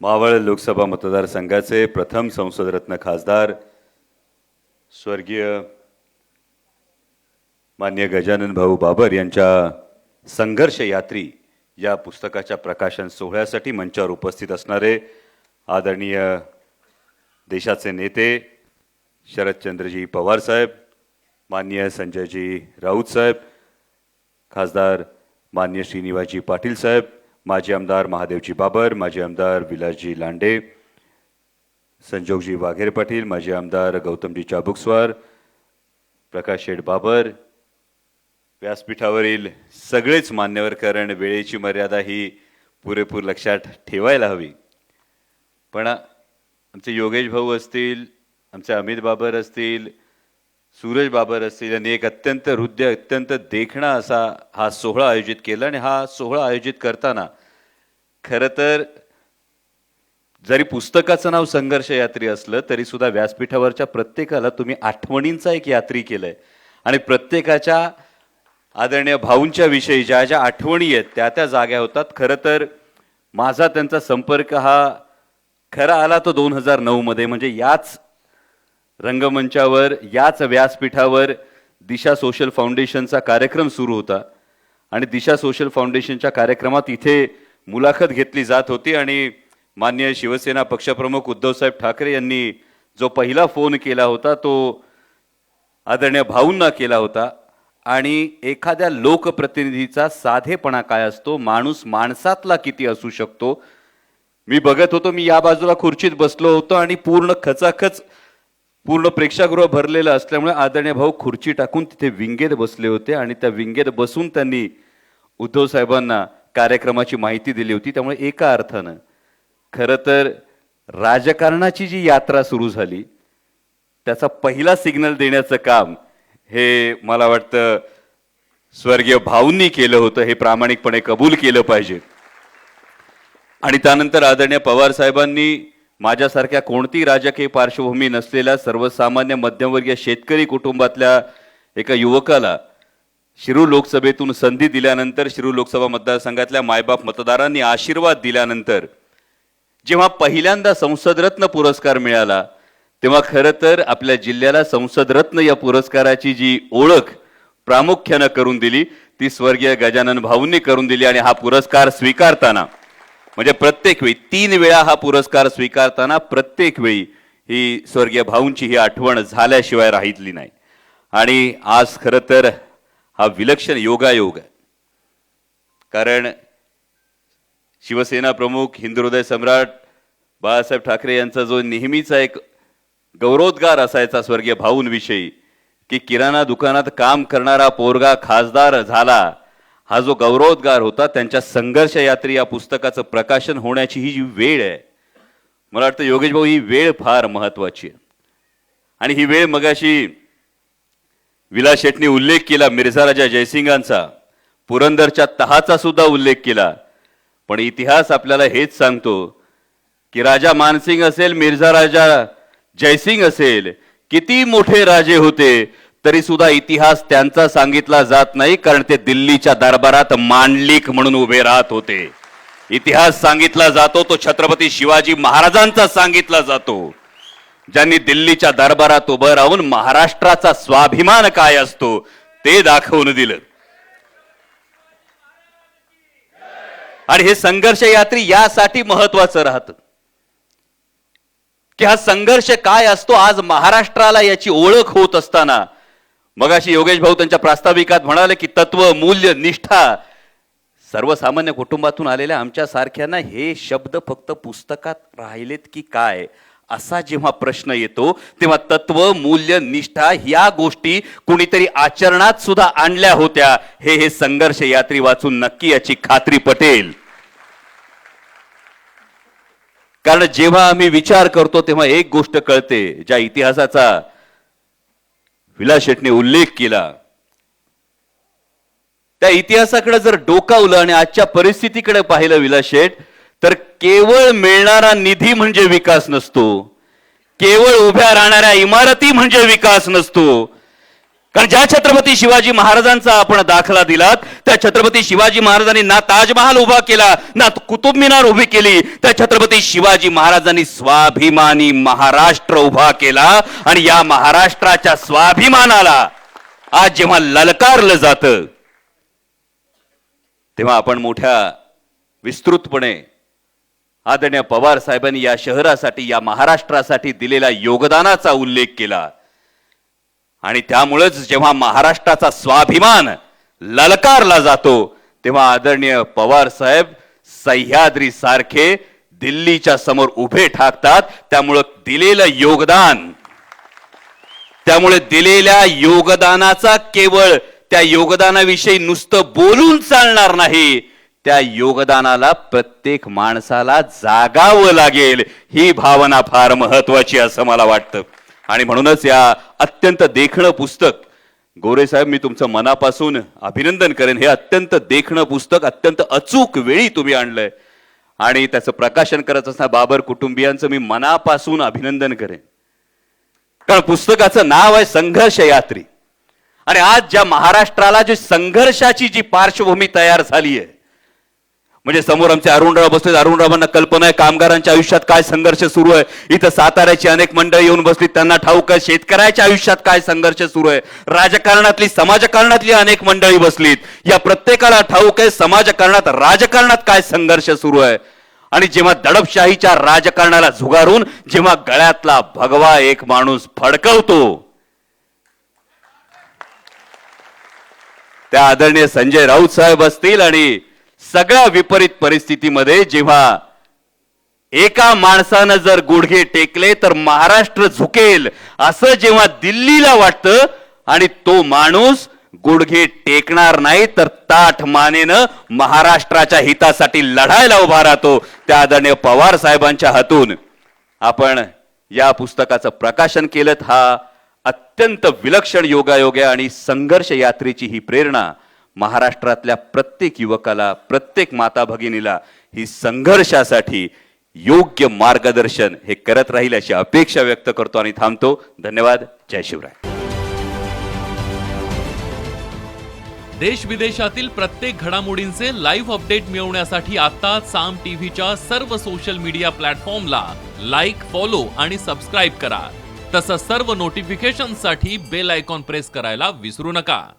मावळ लोकसभा मतदारसंघाचे प्रथम संसदरत्न खासदार स्वर्गीय मान्य गजानन भाऊ बाबर यांच्या संघर्ष यात्री या पुस्तकाच्या प्रकाशन सोहळ्यासाठी मंचावर उपस्थित असणारे आदरणीय देशाचे नेते शरदचंद्रजी पवार साहेब मान्य संजयजी राऊत साहेब खासदार मान्य श्रीनिवासजी पाटील साहेब माजी आमदार महादेवजी बाबर माजी आमदार विलासजी लांडे संजोगजी वाघेरे पाटील माजी आमदार गौतमजी चाबुकस्वार प्रकाश शेठ बाबर व्यासपीठावरील सगळेच मान्यवर कारण वेळेची मर्यादा ही पुरेपूर लक्षात ठेवायला हवी. पण आमचे योगेश भाऊ असतील आमचे अमित बाबर असतील सूरज बाबर असतील यांनी एक अत्यंत हृदय अत्यंत देखणा असा हा सोहळा आयोजित केला आणि हा सोहळा आयोजित करताना खरं तर जरी पुस्तकाचं नाव संघर्ष यात्री असलं तरी सुद्धा व्यासपीठावरच्या प्रत्येकाला तुम्ही आठवणींचा एक यात्री केलंय. आणि प्रत्येकाच्या आदरणीय भाऊंच्या विषयी ज्या ज्या आठवणी आहेत त्या त्या जाग्या होतात. खरं तर माझा त्यांचा संपर्क हा खरा आला तो दोन हजार नऊमध्ये म्हणजे याच रंगमंचावर याच व्यासपीठावर दिशा सोशल फाउंडेशनचा कार्यक्रम सुरू होता. आणि दिशा सोशल फाउंडेशनच्या कार्यक्रमात इथे मुलाखत घेतली जात होती आणि मान्य शिवसेना पक्षप्रमुख उद्धवसाहेब ठाकरे यांनी जो पहिला फोन केला होता तो आदरणीय भाऊंना केला होता. आणि एखाद्या लोकप्रतिनिधीचा साधेपणा काय असतो? माणूस माणसातला किती असू शकतो? मी बघत होतो मी या बाजूला खुर्चीत बसलो होतो आणि पूर्ण खचाखच पूर्ण प्रेक्षागृह भरलेलं असल्यामुळे आदरणीय भाऊ खुर्ची टाकून तिथे विंगेत बसले होते आणि त्या विंगेत बसून त्यांनी उद्धव साहेबांना कार्यक्रमाची माहिती दिली होती. त्यामुळे एका अर्थानं खरं तर राजकारणाची जी यात्रा सुरू झाली त्याचा पहिला सिग्नल देण्याचं काम हे मला वाटतं स्वर्गीय भाऊंनी केलं होतं हे प्रामाणिकपणे कबूल केलं पाहिजे. आणि त्यानंतर आदरणीय पवार साहेबांनी माझ्यासारख्या कोणतीही राजकीय पार्श्वभूमी नसलेल्या सर्वसामान्य मध्यमवर्गीय शेतकरी कुटुंबातल्या एका युवकाला शिरू लोकसभेतून संधी दिल्यानंतर शिरू लोकसभा मतदारसंघातल्या मायबाप मतदारांनी आशीर्वाद दिल्यानंतर जेव्हा पहिल्यांदा संसदरत्न पुरस्कार मिळाला तेव्हा खरं तर आपल्या जिल्ह्याला संसदरत्न या पुरस्काराची जी ओळख प्रामुख्यानं करून दिली ती स्वर्गीय गजानन भाऊंनी करून दिली आणि हा पुरस्कार स्वीकारताना म्हणजे प्रत्येक वेळी तीन वेळा हा पुरस्कार स्वीकारताना प्रत्येक वेळी ही स्वर्गीय भाऊंची ही आठवण झाल्याशिवाय राहितली नाही. आणि आज खरं तर हा विलक्षण योगायोग आहे. कारण शिवसेना प्रमुख हिंदुहृदय सम्राट बाळासाहेब ठाकरे यांचा जो नेहमीचा एक गौरवोद्गार असायचा स्वर्गीय भाऊंविषयी की किराणा दुकानात काम करणारा पोरगा खासदार झाला हा जो गौरवोद्गार होता त्यांच्या संघर्ष यात्री या पुस्तकाचं प्रकाशन होण्याची ही जी वेळ आहे मला वाटतं योगेश भाऊ ही वेळ फार महत्वाची आहे. आणि ही वेळ मगाशी विला शेटनी उल्लेख केला मिर्झा राजा जयसिंगांचा. पुरंदरच्या तहाचा सुद्धा उल्लेख केला. पण इतिहास आपल्याला हेच सांगतो की राजा मानसिंग असेल मिर्झा राजा जयसिंग असेल किती मोठे राजे होते तरी सुद्धा इतिहास त्यांचा सांगितला जात नाही कारण ते दिल्लीच्या दरबारात मांडलिक म्हणून उभे राहत होते. इतिहास सांगितला जातो तो छत्रपती शिवाजी महाराजांचा सांगितला जातो. ज्यांनी दिल्लीच्या दरबारात उभं राहून महाराष्ट्राचा स्वाभिमान काय असतो ते दाखवून दिलं. आणि हे संघर्ष यात्री यासाठी महत्वाचं राहतं. की हा संघर्ष काय असतो आज महाराष्ट्राला याची ओळख होत असताना मगाशी योगेश भाऊ त्यांच्या प्रास्ताविकात म्हणाले की तत्व मूल्य निष्ठा सर्वसामान्य कुटुंबातून आलेल्या आमच्या सारख्यांना हे शब्द फक्त पुस्तकात राहिलेत की काय? असा जेव्हा प्रश्न येतो तेव्हा तत्व मूल्य निष्ठा या गोष्टी कुणीतरी आचरणात सुद्धा आणल्या होत्या. हे हे संघर्ष यात्री वाचून नक्की याची खात्री पटेल. कारण जेव्हा आम्ही विचार करतो तेव्हा एक गोष्ट कळते ज्या इतिहासाचा विलास शेटने उल्लेख केला. त्या इतिहासाकडे जर डोकावलं आणि आजच्या परिस्थितीकडे पाहिलं विलास शेठ तर केवळ मिळणारा निधी म्हणजे विकास नसतो. केवळ उभ्या राहणाऱ्या इमारती म्हणजे विकास नसतो. कारण ज्या छत्रपती शिवाजी महाराजांचा आपण दाखला दिलात त्या छत्रपती शिवाजी महाराजांनी ना ताजमहाल उभा केला ना कुतुब मिनार उभी केली त्या छत्रपती शिवाजी महाराजांनी स्वाभिमानी महाराष्ट्र उभा केला आणि या महाराष्ट्राच्या स्वाभिमानाला आज जेव्हा ललकारलं जातं तेव्हा आपण मोठ्या विस्तृतपणे आदरणीय पवार साहेबांनी या शहरासाठी या महाराष्ट्रासाठी दिलेल्या योगदानाचा उल्लेख केला. आणि त्यामुळेच जेव्हा महाराष्ट्राचा स्वाभिमान ललकारला जातो तेव्हा आदरणीय पवार साहेब सह्याद्री सारखे दिल्लीच्या समोर उभे ठाकतात. त्यामुळं दिलेलं योगदान त्यामुळे दिलेल्या योगदानाचा केवळ त्या योगदानाविषयी नुसतं बोलून चालणार नाही त्या योगदानाला प्रत्येक माणसाला जागावं लागेल. ही भावना फार महत्वाची असं मला वाटतं. आणि म्हणूनच या अत्यंत देखणं पुस्तक गोरेसाहेब मी तुमचं मनापासून अभिनंदन करेन. हे अत्यंत देखणं पुस्तक अत्यंत अचूक वेळी तुम्ही आणलंय. आणि त्याचं प्रकाशन करत असताना बाबर कुटुंबियांचं मी मनापासून अभिनंदन करेन. कारण पुस्तकाचं नाव आहे संघर्ष यात्री. आणि आज ज्या महाराष्ट्राला जी संघर्षाची जी पार्श्वभूमी तयार झाली आहे म्हणजे समोर आमचे अरुणराव बसले अरुणरावांना कल्पना आहे कामगारांच्या आयुष्यात काय संघर्ष सुरू आहे? इथं साताऱ्याची अनेक मंडळी येऊन बसली त्यांना ठाऊक आहे शेतकऱ्याच्या आयुष्यात काय संघर्ष सुरू आहे? राजकारणातली समाजकारणातली अनेक मंडळी बसलीत. या प्रत्येकाला ठाऊक आहे समाजकारणात राजकारणात काय संघर्ष सुरू आहे? आणि जेव्हा दडपशाहीच्या राजकारणाला झुगारून जेव्हा गळ्यातला भगवा एक माणूस फडकवतो. त्या आदरणीय संजय राऊत साहेब असतील आणि सगळ्या विपरीत परिस्थितीमध्ये जेव्हा एका माणसानं जर गुडघे टेकले तर महाराष्ट्र झुकेल असं जेव्हा दिल्लीला वाटतं आणि तो माणूस गुडघे टेकणार नाही तर ताठ मानेनं महाराष्ट्राच्या हितासाठी लढायला उभा राहतो त्या आदरणीय पवार साहेबांच्या हातून. आपण या पुस्तकाचं प्रकाशन केलं हा अत्यंत विलक्षण योगायोग आहे आणि संघर्ष यात्रेची ही प्रेरणा महाराष्ट्रातल्या प्रत्येक युवकाला प्रत्येक माता भगिनीला ही संघर्षासाठी योग्य मार्गदर्शन हे करत राहील अशी अपेक्षा व्यक्त करतो आणि थांबतो. धन्यवाद. जय शिवराय. देश विदेशातील प्रत्येक घडामोडींचे लाईव्ह अपडेट मिळवण्यासाठी आता साम टीव्हीच्या सर्व सोशल मीडिया प्लॅटफॉर्मला लाईक फॉलो आणि सबस्क्राईब करा. तसंच सर्व नोटिफिकेशनसाठी बेल आयकॉन प्रेस करायला विसरू नका.